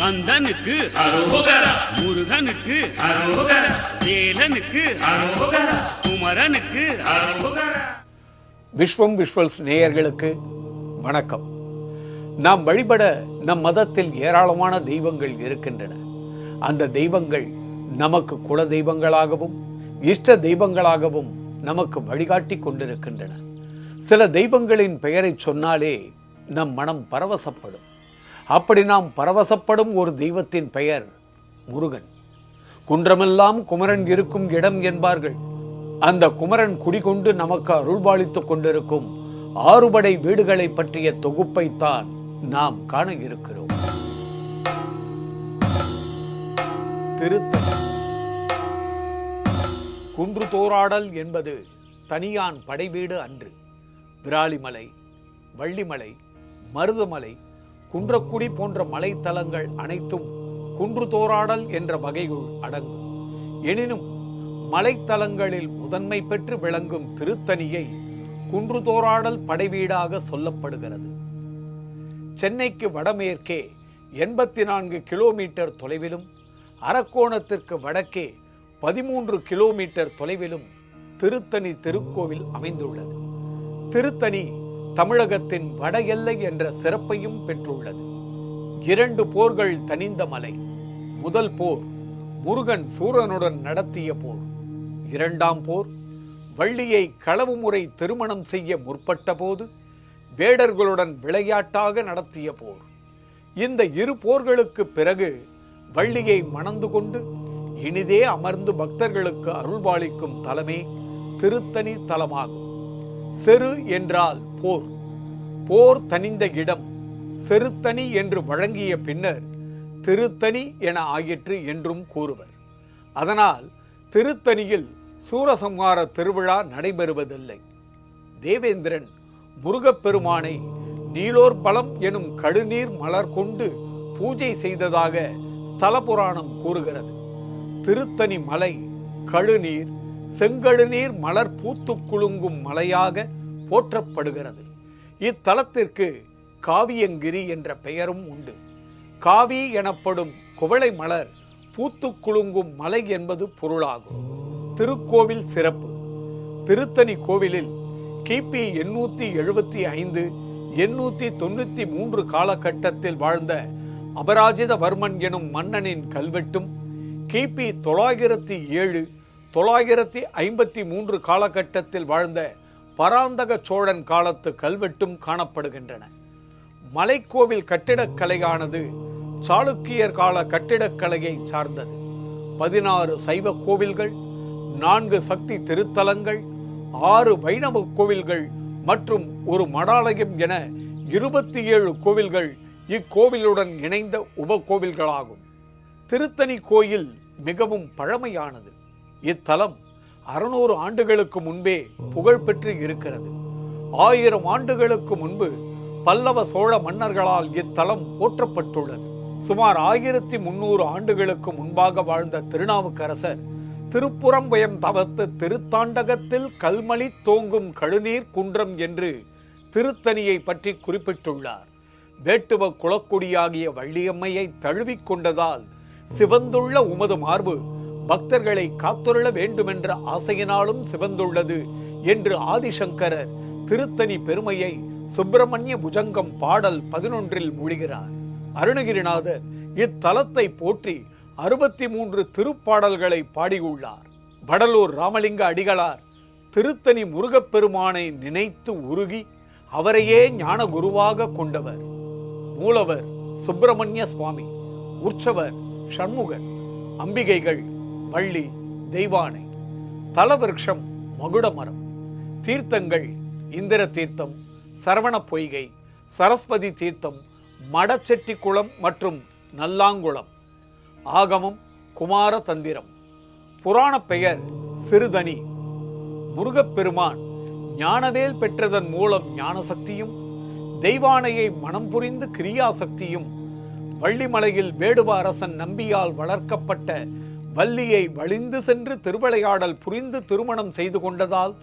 கந்தனுக்கு அரோகரா முருகனுக்கு அரோகரா வேலனுக்கு அரோகரா குமரனுக்கு அரோகரா விஸ்வம் விஷுவல்ஸ் நேயர்களுக்கு வணக்கம். நாம் வழிபட நம் மதத்தில் ஏராளமான தெய்வங்கள் இருக்கின்றன. அந்த தெய்வங்கள் நமக்கு குல தெய்வங்களாகவும் இஷ்ட தெய்வங்களாகவும் நமக்கு வழிகாட்டி கொண்டிருக்கின்றன. சில தெய்வங்களின் பெயரை சொன்னாலே நம் மனம் பரவசப்படும். அப்படி நாம் பரவசப்படும் ஒரு தெய்வத்தின் பெயர் முருகன். குன்றமெல்லாம் குமரன் இருக்கும் இடம் என்பார்கள். அந்த குமரன் குடிகொண்டு நமக்கு அருள்பாலித்துக் கொண்டிருக்கும் ஆறுபடை வீடுகளை பற்றிய தொகுப்பைத்தான் நாம் காண இருக்கிறோம். திருத்தணி குன்று தோராடல் என்பது தனியான் படைவீடு அன்று. விராலிமலை வள்ளிமலை மருதமலை குன்றக்குடி போன்ற மலைத்தலங்கள் அனைத்தும் குன்று தோராடல் என்ற வகையுள் அடங்கும். எனினும் மலைத்தலங்களில் முதன்மை பெற்று விளங்கும் திருத்தணியை குன்று தோராடல் படைவீடாக சொல்லப்படுகிறது. சென்னைக்கு வடமேற்கே எண்பத்தி நான்கு கிலோமீட்டர் தொலைவிலும் அரக்கோணத்திற்கு வடக்கே பதிமூன்று கிலோமீட்டர் தொலைவிலும் திருத்தணி திருக்கோவில் அமைந்துள்ளது. திருத்தணி தமிழகத்தின் வட எல்லை என்ற சிறப்பையும் பெற்றுள்ளது. இரண்டு போர்கள் தனிந்த மலை. முதல் போர் முருகன் சூரனுடன் நடத்திய போர். இரண்டாம் போர் வள்ளியை களவு முறை திருமணம் செய்ய முற்பட்ட போது வேடர்களுடன் விளையாட்டாக நடத்திய போர். இந்த இரு போர்களுக்கு பிறகு வள்ளியை மணந்து கொண்டு இனிதே அமர்ந்து பக்தர்களுக்கு அருள்பாளிக்கும் தலமே திருத்தணி தலமாகும். செரு என்றால் போர். போர் தனிந்த இடம் செருத்தணி என்று வழங்கிய பின்னர் திருத்தணி என ஆயிற்று என்றும் கூறுவர். அதனால் திருத்தணியில் சூரசம்ஹார திருவிழா நடைபெறுவதில்லை. தேவேந்திரன் முருகப்பெருமானை நீலோர் பலம் எனும் கடுநீர் மலர் கொண்டு பூஜை செய்ததாக ஸ்தல புராணம் கூறுகிறது. திருத்தணி மலை கழுநீர் செங்கழுநீர் மலர் பூத்து குலுங்கும் மலையாக போற்றப்படுகிறது. இத்தலத்திற்கு காவியங்கிரி என்ற பெயரும் உண்டு. காவி எனப்படும் குவளை மலர் பூத்து குலுங்கும் மலை என்பது பொருளாகும். திருக்கோவில் சிறப்பு. திருத்தணி கோவிலில் கிபி எண்ணூற்றி எழுபத்தி ஐந்து எண்ணூற்றி தொண்ணூற்றி மூன்று காலகட்டத்தில் வாழ்ந்த அபராஜிதவர்மன் எனும் மன்னனின் கல்வெட்டும் கிபி தொள்ளாயிரத்தி ஏழு தொள்ளாயிரத்தி ஐம்பத்தி மூன்று காலகட்டத்தில் வாழ்ந்த பராந்தக சோழன் காலத்து கல்வெட்டும் காணப்படுகின்றன. மலைக்கோவில் கட்டிடக்கலையானது சாளுக்கியர் கால கட்டிடக்கலையை சார்ந்தது. பதினாறு சைவ கோவில்கள் நான்கு சக்தி திருத்தலங்கள் ஆறு வைணவ கோவில்கள் மற்றும் ஒரு மடாலயம் என இருபத்தி ஏழு கோவில்கள் இக்கோவிலுடன் இணைந்த உபகோவில்களாகும் திருத்தணி கோயில் மிகவும் பழமையானது. இத்தலம் அறுநூறு ஆண்டுகளுக்கு முன்பே புகழ்பெற்று இருக்கிறது. ஆயிரம் ஆண்டுகளுக்கு முன்பு பல்லவ சோழ மன்னர்களால் இத்தலம் போற்றப்பட்டுள்ளது. சுமார் ஆயிரத்தி முன்னூறு ஆண்டுகளுக்கு முன்பாக வாழ்ந்த திருநாவுக்கரசர் திருப்புறம்பயம் தவத்து திருத்தாண்டகத்தில் கல்மலி தோங்கும் கழுநீர் குன்றம் என்று திருத்தணியை பற்றி குறிப்பிட்டுள்ளார். வேட்டுவ குளக்குடியாகிய வள்ளியம்மையை தழுவிக் கொண்டதால் சிவந்துள்ள உமது மார்பு பக்தர்களை காத்துள்ள வேண்டுமென்ற ஆசையினாலும் சிவந்துள்ளது என்று ஆதிசங்கரர் திருத்தணி பெருமையை சுப்பிரமணிய புஜங்கம் பாடல் பதினொன்றில் மொழிகிறார் அருணகிரிநாதர் இத்தலத்தை போற்றி அறுபத்தி மூன்று திருப்பாடல்களை பாடியுள்ளார். வடலூர் ராமலிங்க அடிகளார் திருத்தணி முருகப்பெருமானை நினைத்து உருகி அவரையே ஞான குருவாக கொண்டவர். மூலவர் சுப்பிரமணிய சுவாமி உற்சவர் சண்முகன் அம்பிகைகள் வள்ளி தெய்வானை தலவிருஷம் மகுடமரம் தீர்த்தங்கள் இந்திர தீர்த்தம் சரவண பொய்கை சரஸ்வதி தீர்த்தம் மடச்செட்டிக்குளம் மற்றும் நல்லாங்குளம் ஆகமம் குமார தந்திரம் புராண பெயர் சிறுதனி முருகப்பெருமான் ஞானவேல் பெற்றதன் மூலம் ஞான சக்தியும் தெய்வானையை மனம் புரிந்து கிரியாசக்தியும் வள்ளிமலையில் வேடுவ அரசன் நம்பியால் வளர்க்கப்பட்ட வள்ளியை வழிந்து சென்று திருவிளையாடல் புரிந்து திருமணம் செய்து கொண்டதால்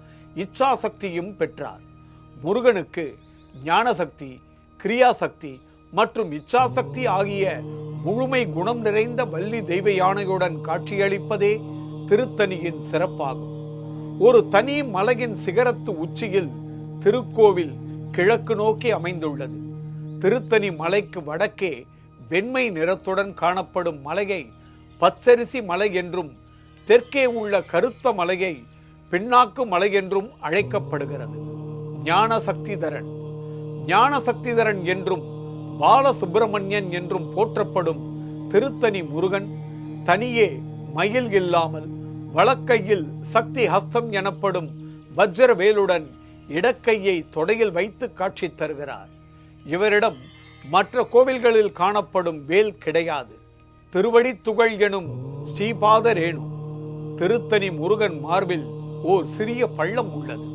இச்சாசக்தியும் பெற்றார். முருகனுக்கு ஞானசக்தி கிரியாசக்தி மற்றும் இச்சாசக்தி ஆகிய முழுமை குணம் நிறைந்த வள்ளி தெய்வ யானையுடன் காட்சியளிப்பதே திருத்தணியின் சிறப்பாகும். ஒரு தனி மலையின் சிகரத்து உச்சியில் திருக்கோவில் கிழக்கு நோக்கி அமைந்துள்ளது. திருத்தணி மலைக்கு வடக்கே வெண்மை நிறத்துடன் காணப்படும் மலையை பச்சரிசி மலை என்றும் தெற்கே உள்ள கருத்த மலையை பின்னாக்கு மலை என்றும் அழைக்கப்படுகிறது. ஞான சக்திதரன் ஞான சக்திதரன் என்றும் பாலசுப்பிரமணியன் என்றும் போற்றப்படும் திருத்தணி முருகன் தனியே மயில் இல்லாமல் வழக்கையில் சக்தி ஹஸ்தம் எனப்படும் வஜ்ர வேலுடன் இடக்கையை தொடையில் வைத்து காட்சி தருகிறார். இவரிடம் மற்ற கோவில்களில் காணப்படும் வேல் கிடையாது. திருவடி துகள் எனும் ஸ்ரீபாத ரேணு திருத்தணி முருகன் மார்பில் ஓர் சிறிய பள்ளம் உள்ளது.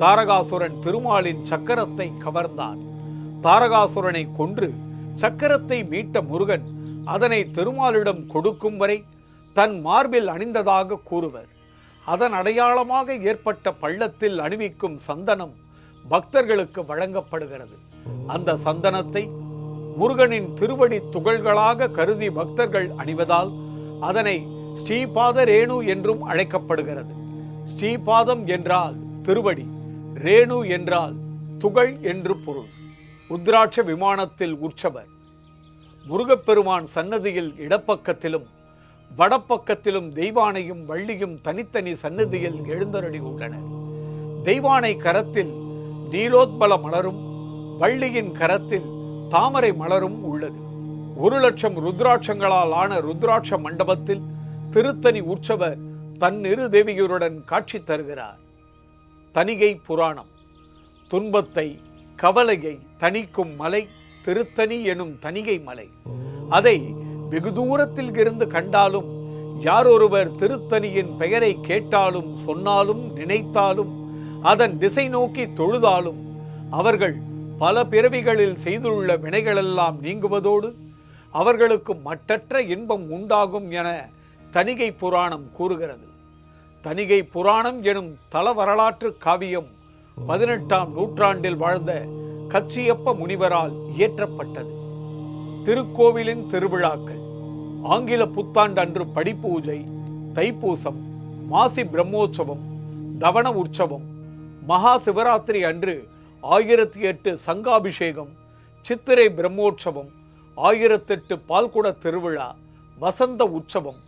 தாரகாசுரன் திருமாலின் சக்கரத்தை கவர்ந்தான். தாரகாசுரனை கொன்று சக்கரத்தை மீட்ட முருகன் அதனை திருமாலிடம் கொடுக்கும் வரை தன் மார்பில் அணிந்ததாக கூறுவர். அதன் அடையாளமாக ஏற்பட்ட பள்ளத்தில் அணிவிக்கும் சந்தனம் பக்தர்களுக்கு வழங்கப்படுகிறது. அந்த சந்தனத்தை முருகனின் திருவடி துகள்களாக கருதி பக்தர்கள் அணிவதால் அதனை ஸ்ரீபாத ரேணு என்றும் அழைக்கப்படுகிறது. ஸ்ரீபாதம் என்றால் திருவடி ரேணு என்றால் துகள் என்று பொருள். உத்ராட்ச விமானத்தில் உற்சவர். முருகப்பெருமான் சன்னதியில் இடப்பக்கத்திலும் வடப்பக்கத்திலும் தெய்வானையும் வள்ளியும் தனித்தனி சன்னதியில் எழுந்தருளி உள்ளனர். தெய்வானை கரத்தில் நீலோத்பல மலரும் வள்ளியின் கரத்தில் தாமரை மலரும் உள்ளது. ஒரு லட்சம் ருத்ராட்சங்களால் ஆன ருத்ராட்ச மண்டபத்தில் திருத்தணி உற்சவர் தன்னிரு தேவியருடன் காட்சி தருகிறார். தணிகை புராணம். துன்பத்தை கவலையை தணிக்கும் மலை திருத்தணி எனும் தணிகை மலை. அதை வெகு தூரத்தில் இருந்து கண்டாலும் யாரொருவர் திருத்தணியின் பெயரை கேட்டாலும் சொன்னாலும் நினைத்தாலும் அதன் திசை நோக்கி தொழுதாலும் அவர்கள் பல பிறவிகளில் செய்துள்ள வினைகளெல்லாம் நீங்குவதோடு அவர்களுக்கு மட்டற்ற இன்பம் உண்டாகும் என தணிகை புராணம் கூறுகிறது. தணிகை புராணம் எனும் தல வரலாற்று காவியம் பதினெட்டாம் நூற்றாண்டில் வாழ்ந்த கச்சியப்ப முனிவரால் இயற்றப்பட்டது. திருக்கோவிலின் திருவிழாக்கள் ஆங்கில புத்தாண்டு அன்று படிப்பூஜை தைப்பூசம் மாசி பிரம்மோற்சவம் தவன உற்சவம் மகா சிவராத்திரி அன்று ஆயிரத்தி எட்டு சங்காபிஷேகம் சித்திரை பிரம்மோற்சவம் ஆயிரத்தெட்டு பால்குட திருவிழா வசந்த உற்சவம்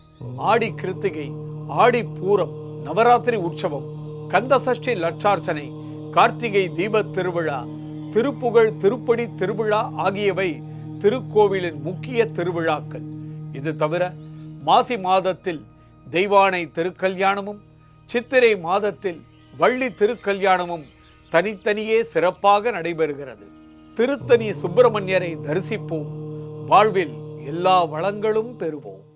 ஆடி கிருத்திகை ஆடி பூரம் நவராத்திரி உற்சவம் கந்தசஷ்டி லட்சார்ச்சனை கார்த்திகை தீபத் திருவிழா திருப்புகழ் திருப்படி திருவிழா ஆகியவை திருக்கோவிலின் முக்கிய திருவிழாக்கள். இது தவிர மாசி மாதத்தில் தெய்வானை திருக்கல்யாணமும் சித்திரை மாதத்தில் வள்ளி திருக்கல்யாணமும் தனித்தனியே சிறப்பாக நடைபெறுகிறது. திருத்தணி சுப்பிரமணியரை தரிசிப்போம். வாழ்வில் எல்லா வளங்களும் பெறுவோம்.